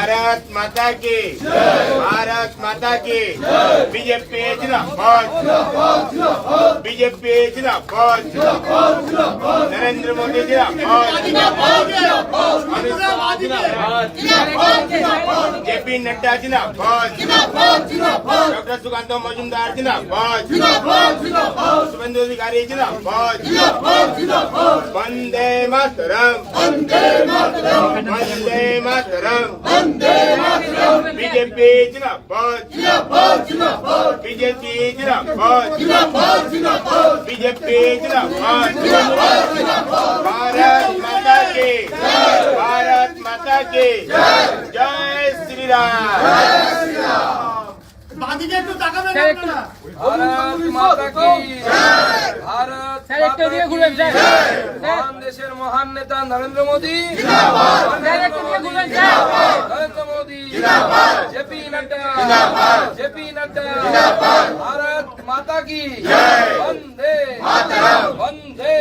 भारत माता की। भारत माता की। बीजेपी जिंदाबाद। बीजेपी जिंदाबाद। नरेंद्र मोदी जिंदाबाद। जेपी नड्डा जिंदाबाद। डॉक्टर सुकांत मजुमदार जिंदाबाद शुभेंदु अधिकारी जिंदाबाद वंदे मातरम वंदे मातरम बीजेपी जिंदाबाद बीजेपी जिंदाबाद बीजेपी जिंदाबाद भारत माता की भारत माता की जय श्री राम বাদিকে একটু তাকাবেন আপনারা। ভারত মাতা কি ভারত স্যার, একটু মাতা ঘুরবেন, স্যার। মহান দেশের মহান নেতা নরেন্দ্র মোদী। স্যার, একটু এদিকে ঘুরবেন, sir. Narendra Modi. JP Nadda. JP Nadda. Bharat Mata কি বন্দে। বন্দে।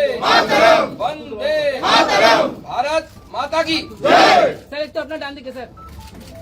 বন্দে। ভারত মাতা কি স্যার একটু আপনার ডান দিকে স্যার।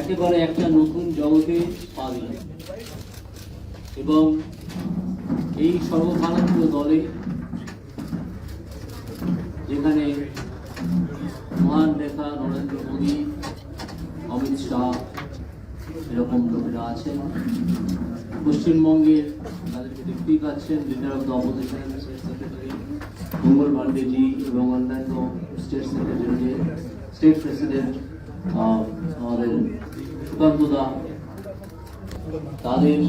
একেবারে একটা নতুন জগতে পা দিলাম এবং এই সর্বভারতীয় দলে যেখানে মহান নেতা নরেন্দ্র মোদী, অমিত শাহ এরকম লোকেরা আছেন, পশ্চিমবঙ্গের তাদেরকে দেখতেই পাচ্ছেন leader of the opposition Mangal Pandey ji এবং অন্যান্য স্টেট সেক্রেটারি স্টেট প্রেসিডেন্ট আমাদের সুকান্ত দা তাদের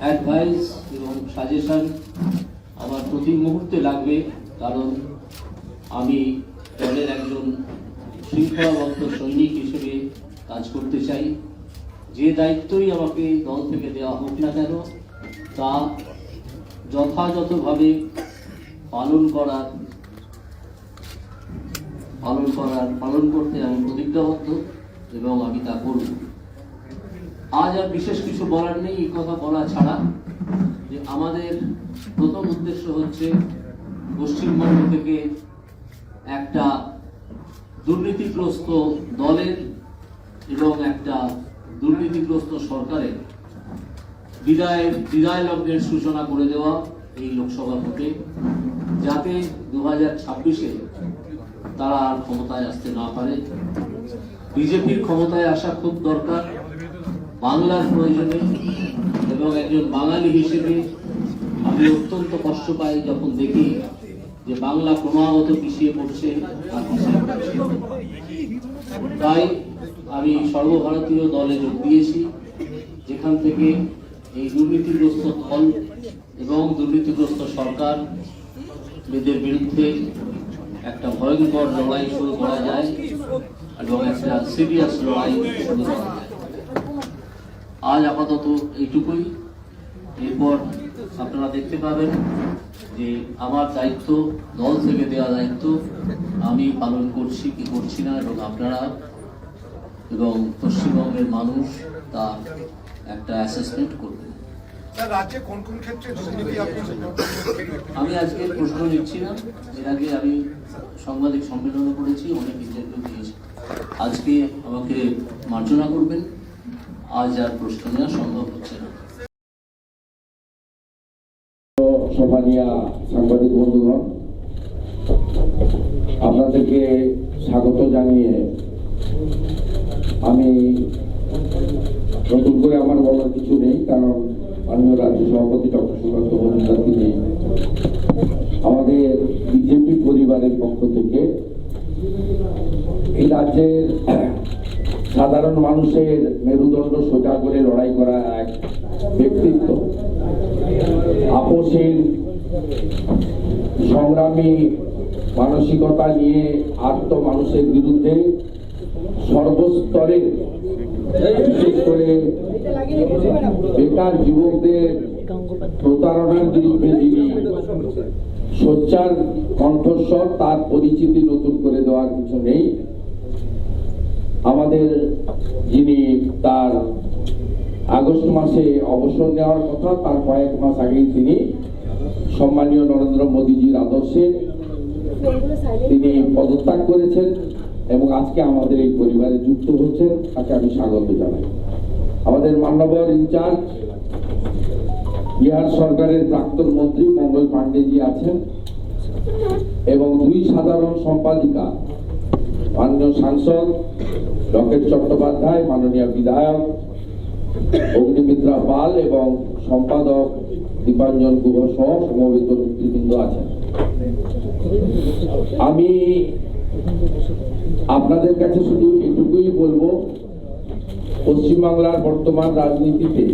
অ্যাডভাইস এবং সাজেশন আমার প্রতি মুহূর্তে লাগবে কারণ আমি দলের একজন শৃঙ্খলাবদ্ধ সৈনিক হিসেবে কাজ করতে চাই। যে দায়িত্বই আমাকে দল থেকে দেওয়া হোক না কেন, তা যথাযথভাবে পালন করার পালন করার পালন করতে আমি প্রতিজ্ঞাবদ্ধ এবং আমি তা করব। আজ আর বিশেষ কিছু বলার নেই, এই কথা বলা ছাড়া। যে আমাদের প্রথম উদ্দেশ্য হচ্ছে পশ্চিমবঙ্গ থেকে একটা দুর্নীতিগ্রস্ত দলের এবং একটা দুর্নীতিগ্রস্ত সরকারের বিদায় বিদায় লগ্নের সূচনা করে দেওয়া এই লোকসভা ভোটে। যাতে দু হাজার ছাব্বিশে তারা আর ক্ষমতায় আসতে না পারে। বিজেপির ক্ষমতায় আসা খুব দরকার। বাংলার প্রয়োজনে এবং একজন বাঙালি হিসেবে আমি অত্যন্ত কষ্ট পাই যখন দেখি যে বাংলা ক্রমাগত পিছিয়ে পড়ছে আর। তাই আমি সর্বভারতীয় দলে যোগ দিয়েছি। যেখান থেকে এই দুর্নীতিগ্রস্ত দল এবং দুর্নীতিগ্রস্ত সরকার, এদের বিরুদ্ধে একটা ভয়ঙ্কর লড়াই শুরু করা যায় এবং একটা সিরিয়াস লড়াই শুরু করা যায়। আজ আপাতত এইটুকুই। এরপর আপনারা দেখতে পাবেন যে আমার দায়িত্ব, দল থেকে দেওয়া দায়িত্ব, আমি পালন করছি কি করছি না এবং আপনারা এবং পশ্চিমবঙ্গের মানুষ তার একটা অ্যাসেসমেন্ট করবেন। রাজ্যে কোন কোন ক্ষেত্রে আমি আজকে প্রশ্ন নিচ্ছি না এর আগে আমি সাংবাদিক সম্মেলনে করেছি অনেক ইন্টারভিউ দিয়েছি। আজকে আমাকে মার্জনা করবেন। আজ আর প্রশ্ন নেওয়া সম্ভব হচ্ছে না। সম্মানীয় সাংবাদিক বন্ধুগণ আপনাদেরকে স্বাগত জানিয়ে আমি নতুন করে আমার বলার কিছু নেই কারণ মাননীয় রাজ্য সভাপতি ডক্টর সুকান্ত মজুমদার তিনি আমাদের বিজেপি পরিবারের পক্ষ থেকে এই রাজ্যের সাধারণ মানুষের মেরুদণ্ড সোজা করে লড়াই করা এক ব্যক্তিত্ব। আপোষহীন সংগ্রামী মানসিকতা নিয়ে আত্ম মানুষের বিরুদ্ধে সর্বস্তরের বিশেষ করে বেকার যুবকদের প্রতারণার বিরুদ্ধে যিনি সোচ্চার কণ্ঠস্বর, তার পরিচিতি নতুন করে দেওয়ার কিছু নেই। আমাদের যিনি তার আগস্ট মাসে অবসর নেওয়ার কথা, তার কয়েক মাস আগেই তিনি সম্মানীয় নরেন্দ্র মোদীজির আদর্শে তিনি পদত্যাগ করেছেন। এবং আজকে আমাদের এই পরিবারে যুক্ত হচ্ছেন, তাকে আমি স্বাগত জানাই। আমাদের মান্যবর ইনচার্জ, বিহার সরকারের প্রাক্তন মন্ত্রী মঙ্গল পাণ্ডেজি আছেন এবং দুই সাধারণ সম্পাদিকা, মাননীয় সাংসদ লকেট চট্টোপাধ্যায়, মাননীয় বিধায়ক অগ্নিমিত্রা পাল এবং সম্পাদক দীপাঞ্জন গুহ সহ সমবেত নেতৃবৃন্দ আছেন। আমি আপনাদের কাছে শুধু এটুকুই বলব, পশ্চিমবাংলার বর্তমান রাজনীতিতে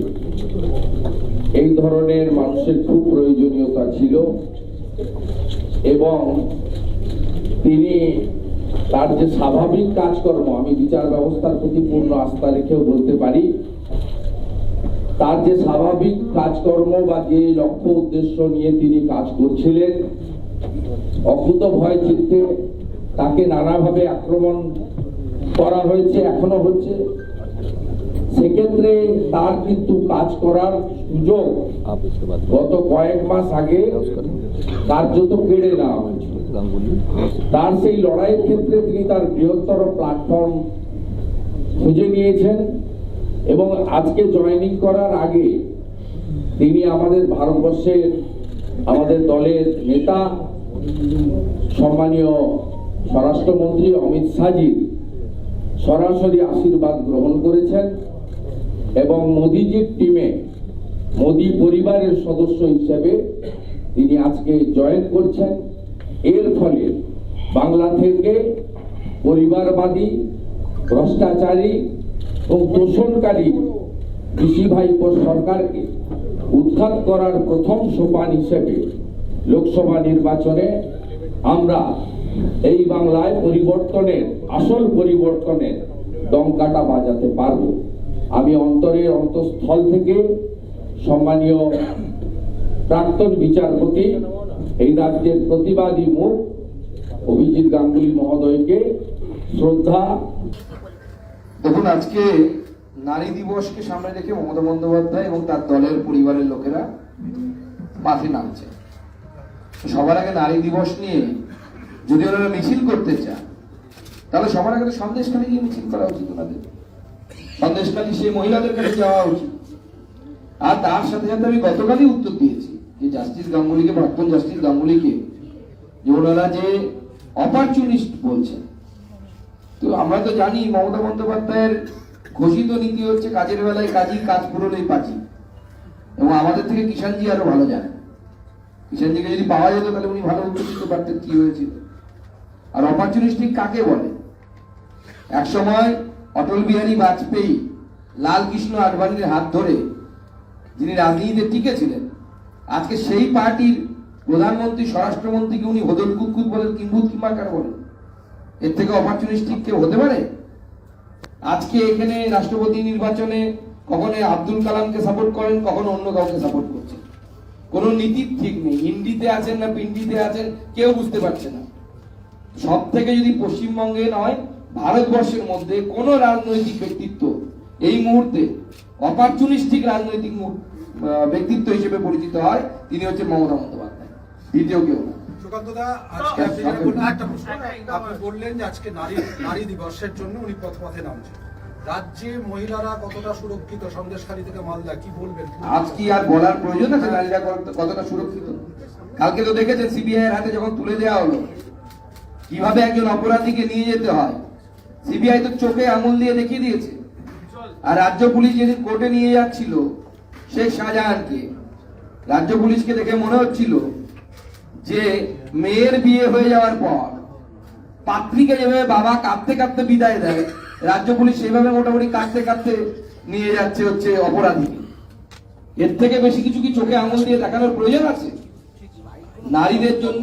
এই ধরনের মানুষের খুব প্রয়োজনীয়তা ছিল এবং তিনি তার যে স্বাভাবিক কাজকর্ম, আমি বিচার ব্যবস্থার প্রতি পূর্ণ আস্থা রেখেও বলতে পারি, তার যে স্বাভাবিক কাজকর্ম বা যে লক্ষ্য উদ্দেশ্য নিয়ে তিনি কাজ করছিলেন অকুত ভয় চিত্তে তাকে নানাভাবে আক্রমণ করা হয়েছে, এখনও হচ্ছে। সেক্ষেত্রে তার কিন্তু কাজ করার সুযোগ গত কয়েক মাস আগে কার্যত কেড়ে নেওয়া হয়েছিল। তার সেই লড়াইয়ের ক্ষেত্রে তিনি তার বৃহত্তর প্ল্যাটফর্ম খুঁজে নিয়েছেন এবং আজকে জয়েনিং করার আগে তিনি আমাদের ভারতবর্ষের, আমাদের দলের নেতা, সম্মানীয় স্বরাষ্ট্রমন্ত্রী অমিত শাহজির সরাসরি আশীর্বাদ গ্রহণ করেছেন এবং মোদিজির টিমে মোদি পরিবারের সদস্য হিসেবে তিনি আজকে জয়েন করছেন। এর ফলে বাংলা থেকে পরিবারবাদী, ভ্রষ্টাচারী ও দূষণকারী কৃষি ভাইপো সরকারকে উৎখাত করার প্রথম সোপান হিসেবে লোকসভা নির্বাচনে আমরা এই বাংলায় পরিবর্তনের, আসল পরিবর্তনের দমকাটা বাজাতে পারব। আমি অন্তরের অন্তঃস্থল থেকে সম্মানীয় প্রাক্তন বিচারপতি, এই রাজ্যের প্রতিবাদী মুখ অভিজিৎ গাঙ্গুলি মহোদয়কে শ্রদ্ধা। দেখুন, আজকে নারী দিবসকে সামনে রেখে মমতা বন্দ্যোপাধ্যায় এবং তার দলের পরিবারের লোকেরা মাঠে নামছে। সবার আগে নারী দিবস নিয়ে যদি ওনারা মিছিল করতে চান, তাহলে সবার আগে সন্দেশখালী গিয়ে মিছিল করা উচিত ওনাদের। সন্দেশখালী সেই মহিলাদের কাছে যাওয়া উচিত। আর তার সাথে সাথে আমি গতকালই উত্তর দিয়েছি যে জাস্টিস গাঙ্গুলিকে, প্রাক্তন জাস্টিস গাঙ্গুলিকে, যে ওনারা যে অপরচুনিস্ট বলছেন। তো আমরা তো জানি মমতা বন্দ্যোপাধ্যায়ের ঘোষিত নীতি হচ্ছে, কাজের বেলায় কাজী কাজ পুরোলেই পাচি এবং আমাদের থেকে কিষাণজি আরও ভালো জানেন কিষানজিকে যদি পাওয়া যেত তাহলে উনি ভালো উত্তর দিতে পারতেন কি হয়েছিল। আর অপরচুনিস্টিক কাকে বলে? এক সময় অটল বিহারী বাজপেয়ী লাল কৃষ্ণ আডবাণীর হাত ধরে যিনি রাজনীতিতে টিকেছিলেন, আজকে সেই পার্টির প্রধানমন্ত্রী, স্বরাষ্ট্রমন্ত্রীকে উনি হদল কুৎকুত বলেন কিম্বুত কিমাকার বলেন। এর থেকে অপরচুনিস্টিক কেউ হতে পারে? আজকে এখানে রাষ্ট্রপতি নির্বাচনে কখনো আব্দুল কালামকে সাপোর্ট করেন, কখনো অন্য কাউকে সাপোর্ট করছেন। কোন নীতির ঠিক নেই। হিন্দিতে আছেন না পিন্ডিতে আছেন কেউ বুঝতে পারছে না। সব থেকে যদি পশ্চিমবঙ্গে নয় ভারতবর্ষের মধ্যে কোন রাজনৈতিক ব্যক্তিত্ব এই মুহূর্তে অপরচুনিস্টিক রাজনৈতিক ব্যক্তিত্ব হিসেবে পরিচিত হয় তিনি হচ্ছে মমতা বন্দ্যোপাধ্যায়। দ্বিতীয় কেউ না। আজকে আপনি বললেন একটা প্রশ্ন আপনি বললেন যে আজকে নারী নারী দিবসের জন্য উনি পথ পথে নামছেন। রাজ্যে মহিলারা কতটা সুরক্ষিত? সন্দেশখালী থেকে মালদা, কি বলবেন? আজ কি আর বলার প্রয়োজন আছে? নারীরা কতটা সুরক্ষিত? কালকে তো দেখেছেন সিবিআই এর হাতে যখন তুলে দেওয়া হলো, কীভাবে একজন অপরাধীকে নিয়ে যেতে হয়? সিবিআই তো চোখে আঙুল দিয়ে দেখিয়ে দিয়েছে। আর রাজ্য পুলিশ যেদিন কোর্টে নিয়ে যাচ্ছিল, শেখ শাহজাহানকে, রাজ্য পুলিশকে দেখে মনে হচ্ছিল যে মেয়ের বিয়ে হয়ে যাওয়ার পর, পাত্রীকে যেভাবে বাবা কাঁদতে কাঁদতে বিদায় দেয় রাজ্য পুলিশ এইভাবে মোটামুটি কাটতে কাটতে নিয়ে যাচ্ছে হচ্ছে অপরাধী। এর থেকে বেশি কিছু কি চোখে আঙুল দিয়ে দেখানোর প্রয়োজন আছে? নারীদের জন্য